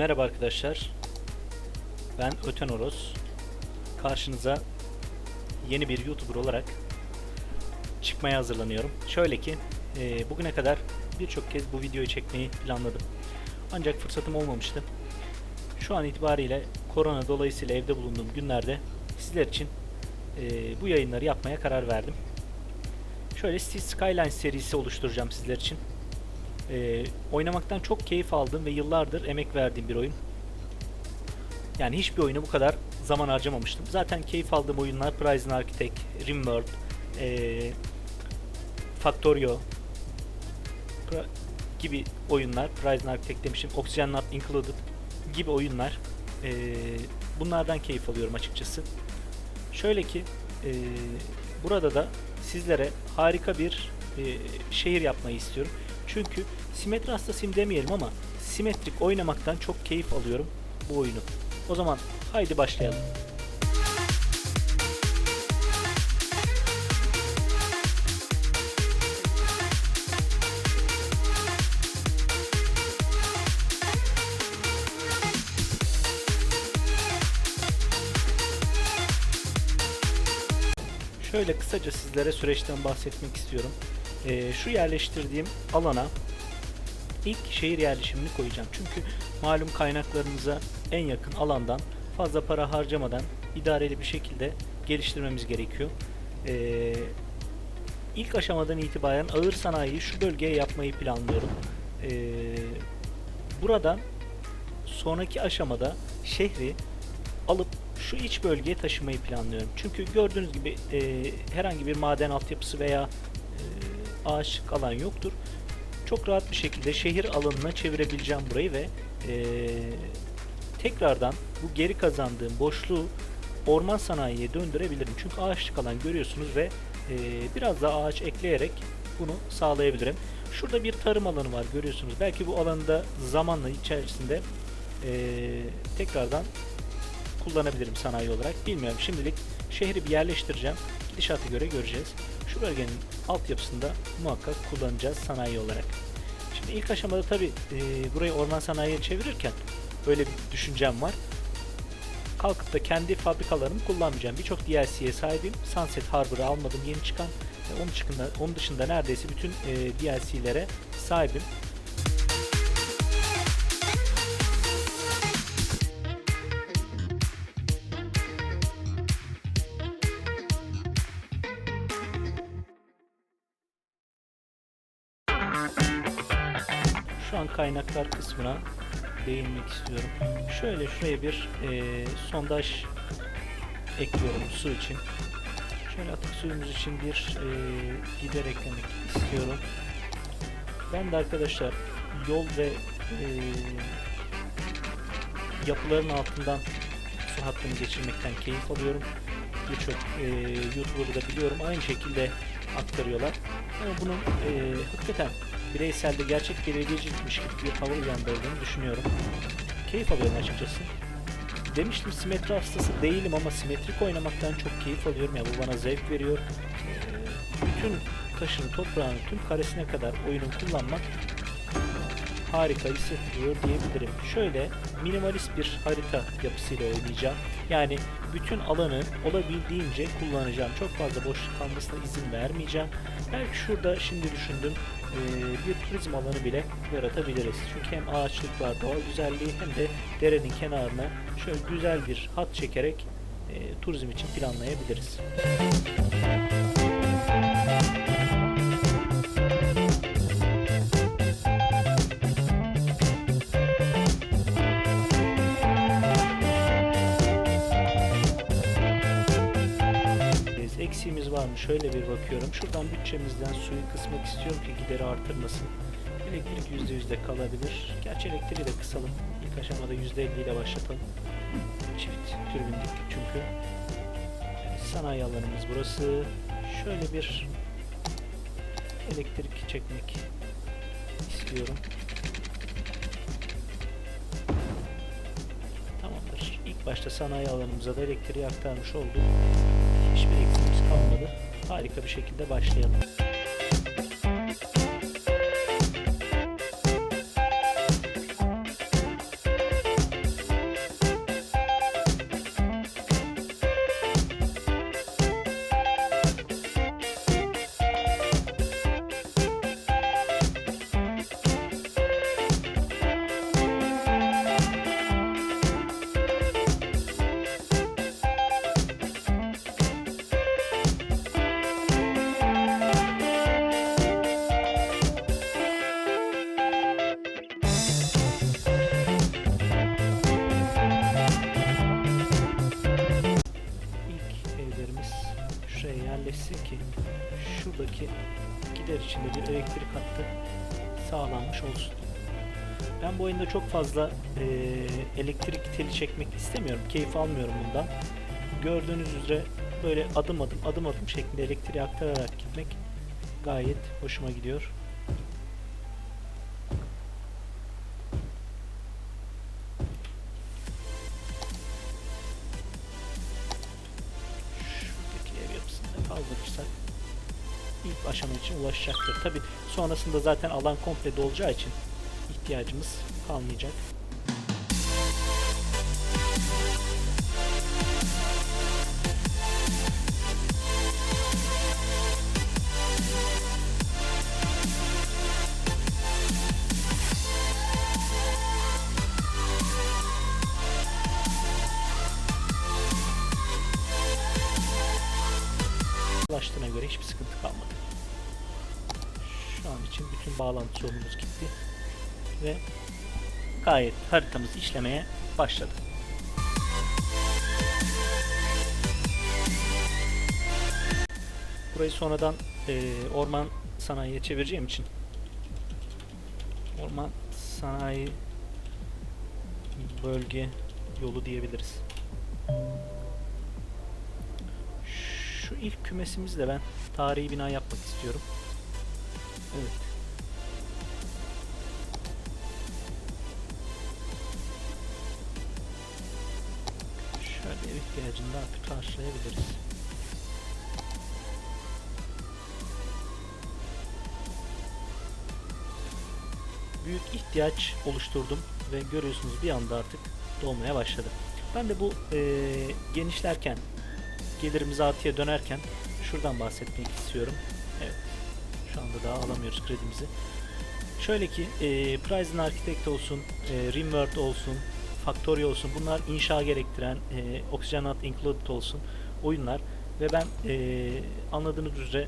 Merhaba arkadaşlar. Ben Öten Oros. Karşınıza yeni bir YouTuber olarak çıkmaya hazırlanıyorum. Şöyle ki e, bugüne kadar birçok kez bu videoyu çekmeyi planladım. Ancak fırsatım olmamıştı. Şu an itibariyle korona dolayısıyla evde bulunduğum günlerde sizler için e, bu yayınları yapmaya karar verdim. Şöyle Cities Skylines serisi oluşturacağım sizler için. Ee, oynamaktan çok keyif aldığım ve yıllardır emek verdiğim bir oyun. Yani hiçbir oyunu bu kadar zaman harcamamıştım. Zaten keyif aldığım oyunlar Prison Architect, Rimworld, ee, Factorio pra- gibi oyunlar. Prison Architect demişim, Oxygen Not Included gibi oyunlar. Ee, bunlardan keyif alıyorum açıkçası. Şöyle ki ee, burada da sizlere harika bir ee, şehir yapmayı istiyorum. Çünkü simetri hastasıyım demeyelim ama simetrik oynamaktan çok keyif alıyorum bu oyunu. O zaman haydi başlayalım. Şöyle kısaca sizlere süreçten bahsetmek istiyorum. Ee, şu yerleştirdiğim alana ilk şehir yerleşimini koyacağım. Çünkü malum kaynaklarımıza en yakın alandan fazla para harcamadan idareli bir şekilde geliştirmemiz gerekiyor. Ee, ilk aşamadan itibaren ağır sanayiyi şu bölgeye yapmayı planlıyorum. Ee, buradan sonraki aşamada şehri alıp şu iç bölgeye taşımayı planlıyorum. Çünkü gördüğünüz gibi e, herhangi bir maden altyapısı veya e, ağaçlık alan yoktur. Çok rahat bir şekilde şehir alanına çevirebileceğim burayı ve e, tekrardan bu geri kazandığım boşluğu orman sanayiye döndürebilirim. Çünkü ağaçlık alan görüyorsunuz ve e, biraz daha ağaç ekleyerek bunu sağlayabilirim. Şurada bir tarım alanı var görüyorsunuz. Belki bu alanda zamanla içerisinde e, tekrardan kullanabilirim sanayi olarak. Bilmiyorum. Şimdilik şehri bir yerleştireceğim. Gidişata göre göreceğiz. Şu bölgenin altyapısında muhakkak kullanacağız sanayi olarak. Şimdi ilk aşamada tabi e, burayı orman sanayiye çevirirken böyle bir düşüncem var. Kalkıp da kendi fabrikalarımı kullanmayacağım. Birçok DLC'ye sahibim. Sunset Harbor'ı almadım yeni çıkan. Onun dışında, onun dışında neredeyse bütün e, DLC'lere sahibim. Kaynaklar kısmına değinmek istiyorum. Şöyle şuraya bir e, sondaj ekliyorum su için. Şöyle atık suyumuz için bir e, gider eklemek istiyorum. Ben de arkadaşlar yol ve e, yapıların altından su hattını geçirmekten keyif alıyorum. Birçok e, YouTuber'ı da biliyorum. Aynı şekilde aktarıyorlar. Ama bunun e, hakikaten bireyselde gerçek belediyecilikmiş gibi bir hava uyandırdığını düşünüyorum. Keyif alıyorum açıkçası. Demiştim simetri hastası değilim ama simetrik oynamaktan çok keyif alıyorum ya bu bana zevk veriyor. Ee, bütün taşını, toprağını, tüm karesine kadar oyunu kullanmak harika hissettiriyor diyebilirim. Şöyle minimalist bir harita yapısıyla oynayacağım. Yani bütün alanı olabildiğince kullanacağım. Çok fazla boşluk kalmasına izin vermeyeceğim. Belki şurada şimdi düşündüm bir turizm alanı bile yaratabiliriz. Çünkü hem ağaçlık var, doğa güzelliği hem de derenin kenarına şöyle güzel bir hat çekerek turizm için planlayabiliriz. Biz var mı? Şöyle bir bakıyorum. Şuradan bütçemizden suyu kısmak istiyorum ki gideri artırmasın. Elektrik %100'de kalabilir. Gerçi elektriği de kısalım. İlk aşamada %50 ile başlatalım. Çift türbin diktik çünkü. Sanayi alanımız burası. Şöyle bir elektrik çekmek istiyorum. Tamamdır. İlk başta sanayi alanımıza da elektriği aktarmış olduk. Hiçbir eksiğimiz kalmadı. Harika bir şekilde başlayalım. Oyunda çok fazla eee, elektrik teli çekmek istemiyorum. Keyif almıyorum bundan. Gördüğünüz üzere böyle adım adım adım adım şeklinde elektriği aktararak gitmek gayet hoşuma gidiyor. Kaldırırsak ilk aşama için ulaşacaktır. Tabi sonrasında zaten alan komple dolacağı için ihtiyacımız kalmayacak. ulaştığına göre hiçbir sıkıntı kalmadı. Şu an için bütün bağlantı sorunumuz gitti. Ve gayet haritamız işlemeye başladı. Burayı sonradan eee, orman sanayiye çevireceğim için orman sanayi bölge yolu diyebiliriz. Şu ilk kümesimizde ben tarihi bina yapmak istiyorum. Evet. İhtiyacını artık karşılayabiliriz. Büyük ihtiyaç oluşturdum ve görüyorsunuz bir anda artık dolmaya başladı. Ben de bu eee, genişlerken gelirimiz artıya dönerken şuradan bahsetmek istiyorum. Evet. Şu anda daha alamıyoruz kredimizi. Şöyle ki e, Prison Architect olsun, e, Rimworld olsun, Factorio olsun bunlar inşa gerektiren e, Oxygen Not Included olsun oyunlar ve ben e, anladığınız üzere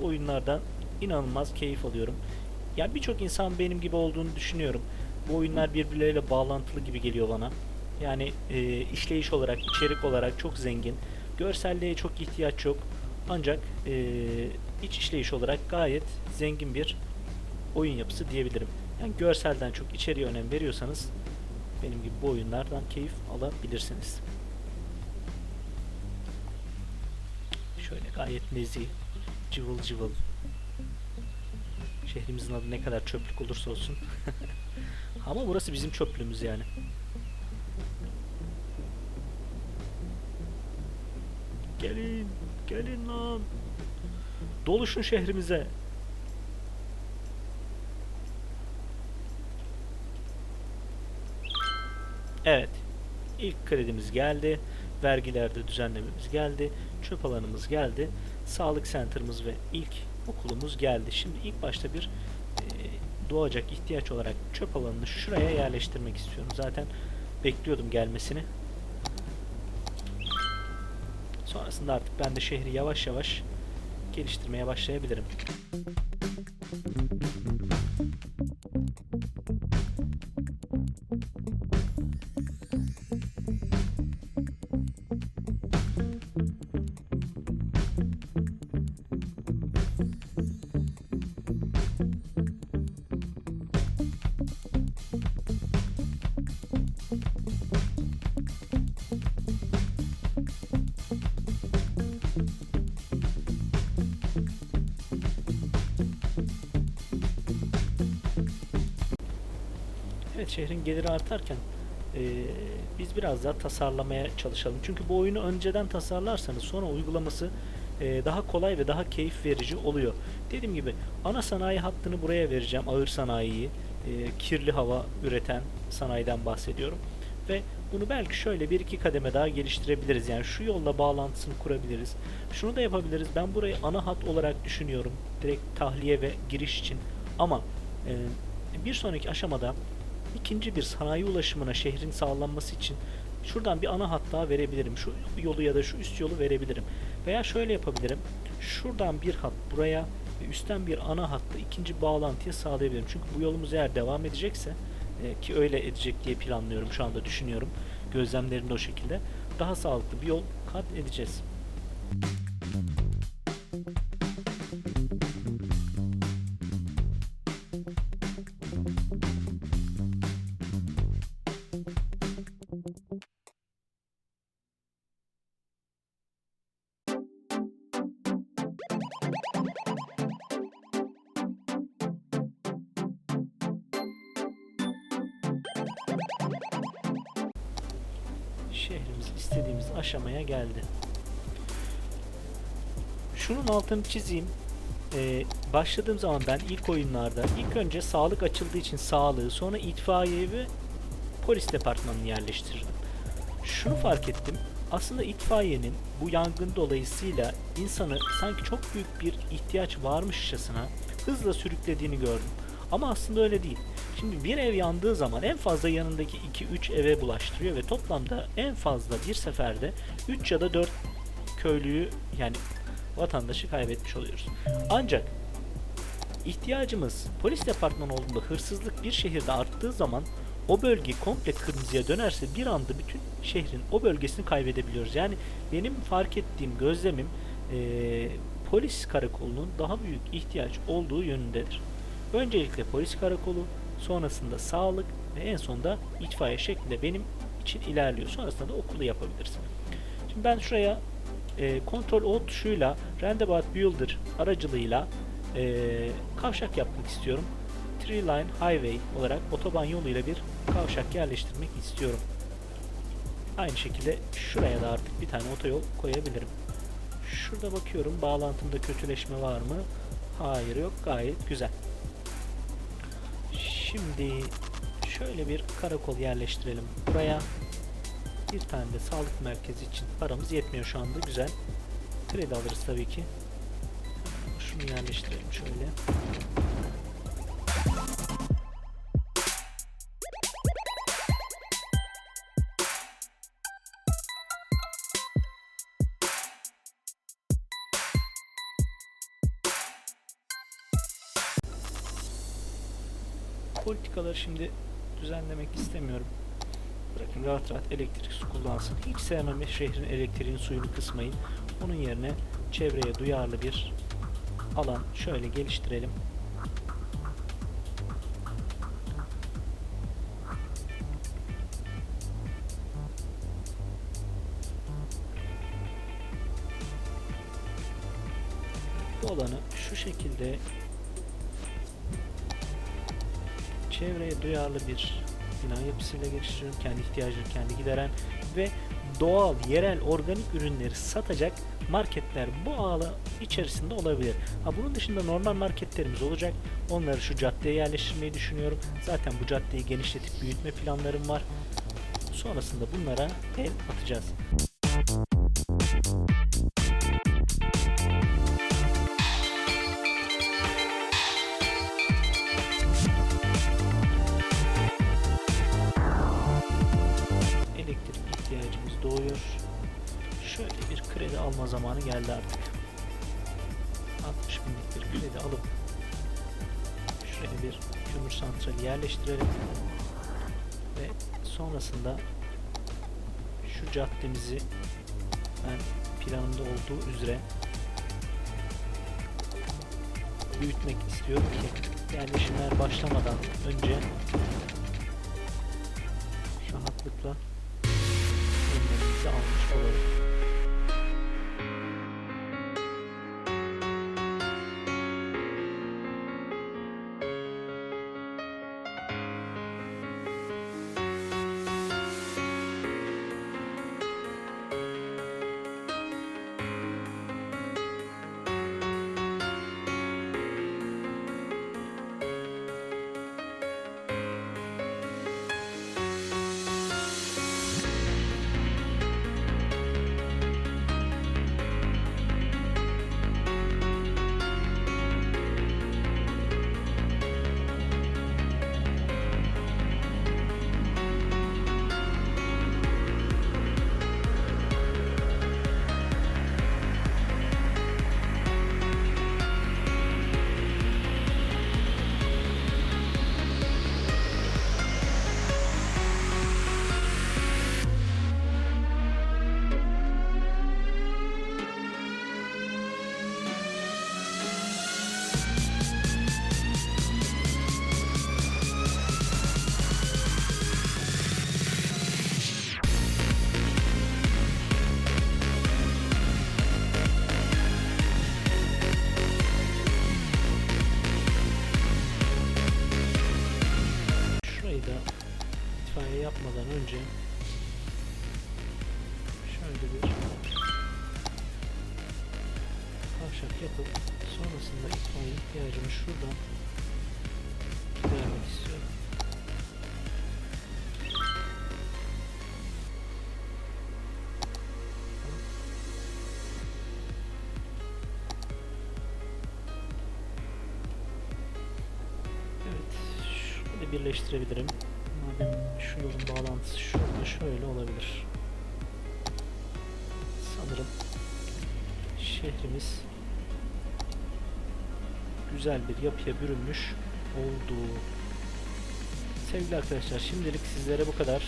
bu oyunlardan inanılmaz keyif alıyorum. Yani birçok insan benim gibi olduğunu düşünüyorum. Bu oyunlar birbirleriyle bağlantılı gibi geliyor bana. Yani e, işleyiş olarak, içerik olarak çok zengin. Görselliğe çok ihtiyaç yok. Ancak e, iç işleyiş olarak gayet zengin bir oyun yapısı diyebilirim. Yani görselden çok içeriye önem veriyorsanız benim gibi bu oyunlardan keyif alabilirsiniz. Şöyle gayet nezih, cıvıl cıvıl. Şehrimizin adı ne kadar çöplük olursa olsun. Ama burası bizim çöplüğümüz yani. Gelin, gelin lan. Doluşun şehrimize. Evet. İlk kredimiz geldi. Vergilerde düzenlememiz geldi. Çöp alanımız geldi. Sağlık center'ımız ve ilk okulumuz geldi. Şimdi ilk başta bir e, doğacak ihtiyaç olarak çöp alanını şuraya yerleştirmek istiyorum. Zaten bekliyordum gelmesini. Sonrasında artık ben de şehri yavaş yavaş geliştirmeye başlayabilirim. Evet şehrin geliri artarken eee, biz biraz daha tasarlamaya çalışalım. Çünkü bu oyunu önceden tasarlarsanız sonra uygulaması eee, daha kolay ve daha keyif verici oluyor. Dediğim gibi ana sanayi hattını buraya vereceğim. Ağır sanayiyi, eee, kirli hava üreten sanayiden bahsediyorum. Ve bunu belki şöyle bir iki kademe daha geliştirebiliriz. Yani şu yolla bağlantısını kurabiliriz. Şunu da yapabiliriz. Ben burayı ana hat olarak düşünüyorum. Direkt tahliye ve giriş için. Ama eee, bir sonraki aşamada ikinci bir sanayi ulaşımına şehrin sağlanması için şuradan bir ana hat daha verebilirim. Şu yolu ya da şu üst yolu verebilirim. Veya şöyle yapabilirim. Şuradan bir hat buraya ve üstten bir ana hattı ikinci bağlantıya sağlayabilirim. Çünkü bu yolumuz eğer devam edecekse e, ki öyle edecek diye planlıyorum şu anda düşünüyorum. Gözlemlerim de o şekilde. Daha sağlıklı bir yol kat edeceğiz. Şehrimiz istediğimiz aşamaya geldi. Şunun altını çizeyim. Ee, başladığım zaman ben ilk oyunlarda ilk önce sağlık açıldığı için sağlığı sonra itfaiye ve polis departmanını yerleştirdim. Şunu fark ettim. Aslında itfaiyenin bu yangın dolayısıyla insanı sanki çok büyük bir ihtiyaç varmışçasına hızla sürüklediğini gördüm. Ama aslında öyle değil. Şimdi bir ev yandığı zaman en fazla yanındaki 2-3 eve bulaştırıyor ve toplamda en fazla bir seferde 3 ya da 4 köylüyü yani vatandaşı kaybetmiş oluyoruz. Ancak ihtiyacımız polis departmanı olduğunda hırsızlık bir şehirde arttığı zaman o bölge komple kırmızıya dönerse bir anda bütün şehrin o bölgesini kaybedebiliyoruz. Yani benim fark ettiğim gözlemim eee, polis karakolunun daha büyük ihtiyaç olduğu yönündedir. Öncelikle polis karakolu, sonrasında sağlık ve en sonunda itfaiye şeklinde benim için ilerliyor. Sonrasında da okulu yapabilirsin. Şimdi ben şuraya e, Ctrl O tuşuyla Roundabout Builder aracılığıyla e, kavşak yapmak istiyorum. Tree Line Highway olarak otoban yoluyla bir kavşak yerleştirmek istiyorum. Aynı şekilde şuraya da artık bir tane otoyol koyabilirim. Şurada bakıyorum bağlantımda kötüleşme var mı? Hayır yok gayet güzel. Şimdi şöyle bir karakol yerleştirelim buraya. Bir tane de sağlık merkezi için paramız yetmiyor şu anda güzel. Kredi alırız tabii ki. Şunu yerleştirelim şöyle. Politikaları şimdi düzenlemek istemiyorum. Bırakın rahat rahat elektrik su kullansın. Hiç sevmem şehrin elektriğin suyunu kısmayı. Onun yerine çevreye duyarlı bir alan şöyle geliştirelim. Duyarlı bir bina yapısıyla geliştiriyorum. Kendi ihtiyacını kendi gideren ve doğal, yerel, organik ürünleri satacak marketler bu ağla içerisinde olabilir. Ha bunun dışında normal marketlerimiz olacak. Onları şu caddeye yerleştirmeyi düşünüyorum. Zaten bu caddeyi genişletip büyütme planlarım var. Sonrasında bunlara el atacağız. Zamanı geldi artık. 60 binlik bir kredi alıp şöyle bir kömür santrali yerleştirelim. Ve sonrasında şu caddemizi ben planımda olduğu üzere büyütmek istiyorum ki yerleşimler başlamadan önce rahatlıkla önlemimizi almış olalım. Birleştirebilirim. Madem şu yolun bağlantısı şurada şöyle olabilir. Sanırım şehrimiz güzel bir yapıya bürünmüş oldu. Sevgili arkadaşlar şimdilik sizlere bu kadar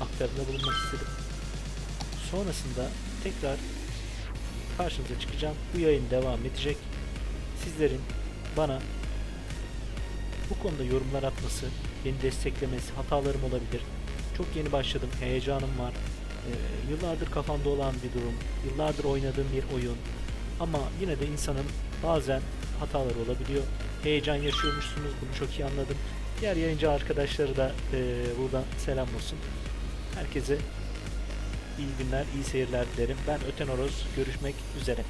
aktarımda bulunmak istedim. Sonrasında tekrar karşınıza çıkacağım. Bu yayın devam edecek. Sizlerin bana bu konuda yorumlar atması, beni desteklemesi, hatalarım olabilir. Çok yeni başladım, heyecanım var. Ee, yıllardır kafamda olan bir durum, yıllardır oynadığım bir oyun. Ama yine de insanın bazen hataları olabiliyor. Heyecan yaşıyormuşsunuz, bunu çok iyi anladım. Diğer yayıncı arkadaşları da e, buradan selam olsun. Herkese iyi günler, iyi seyirler dilerim. Ben Öten Oroz, görüşmek üzere.